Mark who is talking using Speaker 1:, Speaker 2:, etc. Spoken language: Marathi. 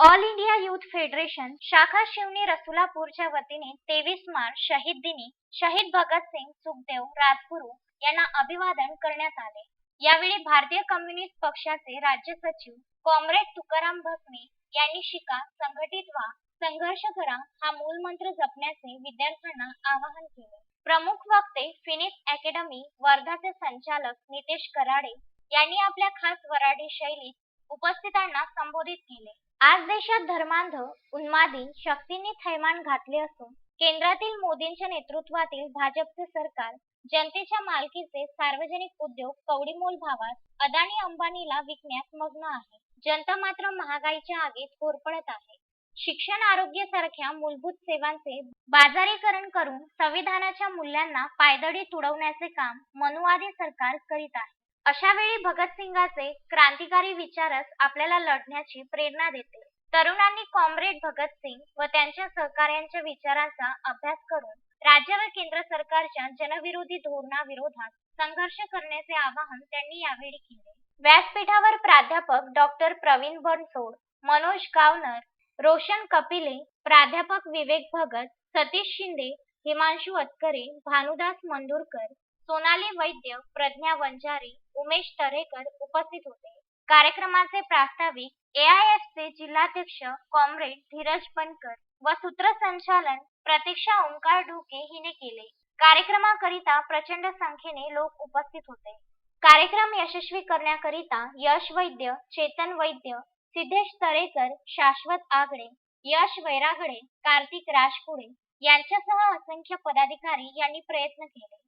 Speaker 1: ऑल इंडिया युथ फेडरेशन शाखा शिवनी रसुलापूरच्या वतीने तेवीस मार्च शहीद दिनी शहीद भगतसिंग सुखदेव राजगुरू यांना अभिवादन करण्यात आले. यावेळी भारतीय कम्युनिस्ट पक्षाचे राज्य सचिव कॉम्रेड तुकाराम भस्मे यांनी शिका संघटित व्हा संघर्ष करा हा मूलमंत्र जपण्याचे विद्यार्थ्यांना आवाहन केले. प्रमुख वक्ते फिनिक्स अकॅडमी वर्धाचे संचालक नितेश कराडे यांनी आपल्या खास वराडी शैलीत उपस्थितांना संबोधित केले. आज देशात धर्मांध उन्मादी शक्तींनी थैमान घातले असून केंद्रातील मोदींच्या नेतृत्वातील भाजपचे सरकार जनतेच्या मालकीचे सार्वजनिक उद्योग कवडीमोल भावात अदानी अंबानीला विकण्यात मग्न आहे. जनता मात्र महागाईच्या आगीत होरपडत आहे. शिक्षण आरोग्य सारख्या मूलभूत सेवांचे बाजारीकरण करून संविधानाच्या मूल्यांना पायदळी तुडवण्याचे काम मनुवादी सरकार करीत आहे. अशा वेळी भगतसिंगाचे क्रांतिकारी विचारच आपल्याला लढण्याची प्रेरणा देते. तरुणांनी कॉम्रेड भगतसिंग व त्यांच्या सहकार्यांच्या विचारांचा अभ्यास करून राज्य व केंद्र सरकारच्या जनविरोधी धोरणाविरोधात संघर्ष करण्याचे आवाहन त्यांनी यावेळी केले. व्यासपीठावर प्राध्यापक डॉक्टर प्रवीण बनसोड मनोज गावनर रोशन कपिले प्राध्यापक विवेक भगत सतीश शिंदे हिमांशू अतकरे भानुदास मंदुरकर सोनाली वैद्य प्रज्ञा वंजारी उमेश तरेकर उपस्थित होते. कार्यक्रमाचे प्रास्ताविक एआयएफचे जिल्हाध्यक्ष कॉम्रेड धीरज बनकर व सूत्रसंचालन प्रतीक्षा ओंकार ढोके हिने केले. कार्यक्रमाकरिता प्रचंड संख्येने लोक उपस्थित होते. कार्यक्रम यशस्वी करण्याकरिता यश वैद्य चेतन वैद्य सिद्धेश तरेकर शाश्वत आगडे यश वैरागडे कार्तिक राजपुडे यांच्यासह असंख्य पदाधिकारी यांनी प्रयत्न केले.